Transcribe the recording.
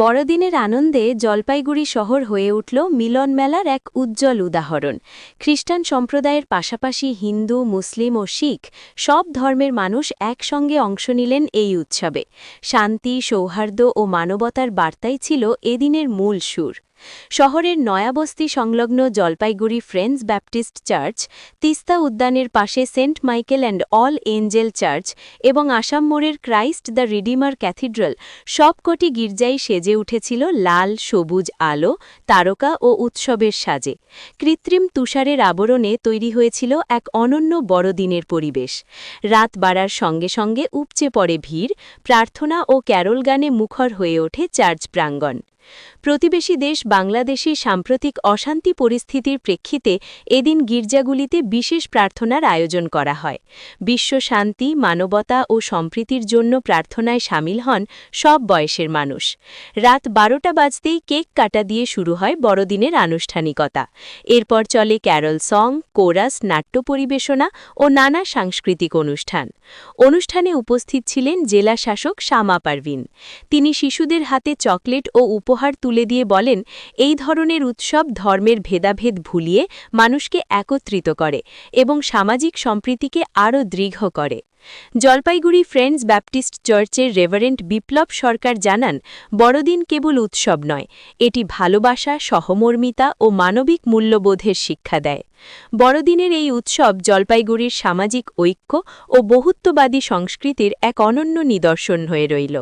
বড়দিনের আনন্দে জলপাইগুড়ি শহর হয়ে উঠল মিলন মেলার এক উজ্জ্বল উদাহরণ। খ্রিস্টান সম্প্রদায়ের পাশাপাশি হিন্দু, মুসলিম ও শিখ সব ধর্মের মানুষ একসঙ্গে অংশ নিলেন এই উৎসবে। শান্তি, সৌহার্দ্য ও মানবতার বার্তাই ছিল এদিনের মূল সুর। শহরের নয়াবস্তি সংলগ্ন Jalpaiguri friends Baptist church, Teesta উদ্যানের পাশে Saint Michael and all angel church এবং আসাম মোড়ের ক্রাইস্ট দ্য রিডিমার ক্যাথিড্রাল সবকটি গির্জাই সেজে উঠেছিল লাল, সবুজ আলো, তারকা ও উৎসবের সাজে। কৃত্রিম তুষারের আবরণে তৈরি হয়েছিল এক অনন্য বড়দিনের পরিবেশ। রাত বাড়ার সঙ্গে সঙ্গে উপচে পড়ে ভিড়, প্রার্থনা ও ক্যারল গানে মুখর হয়ে ওঠে চার্চ প্রাঙ্গণ। প্রতিবেশী দেশ বাংলাদেশে সাম্প্রতিক অশান্তি পরিস্থিতির প্রেক্ষিতে এদিন গির্জাগুলিতে বিশেষ প্রার্থনার আয়োজন করা হয়। বিশ্ব শান্তি, মানবতা ও সম্প্রীতির জন্য প্রার্থনায় সামিল হন সব বয়সের মানুষ। রাত বারোটা বাজতেই কেক কাটা দিয়ে শুরু হয় বড়দিনের আনুষ্ঠানিকতা। এরপর চলে ক্যারল সং, কোরাস, নাট্য পরিবেশনা ও নানা সাংস্কৃতিক অনুষ্ঠান। অনুষ্ঠানে উপস্থিত ছিলেন জেলা শাসক শামা পারভিন। তিনি শিশুদের হাতে চকলেট ও উপহার তুলে দিয়ে বলেন, এই ধরনের উৎসব ধর্মের ভেদাভেদ ভুলিয়ে মানুষকে একত্রিত করে এবং সামাজিক সম্প্রীতিকে আরও দৃঢ় করে। জলপাইগুড়ি ফ্রেন্ডস ব্যাপটিস্ট চার্চের রেভারেন্ট বিপ্লব সরকার জানান, বড়দিন কেবল উৎসব নয়, এটি ভালোবাসা, সহমর্মিতা ও মানবিক মূল্যবোধের শিক্ষা দেয়। বড়দিনের এই উৎসব জলপাইগুড়ির সামাজিক ঐক্য ও বহুত্ববাদী সংস্কৃতির এক অনন্য নিদর্শন হয়ে রইল।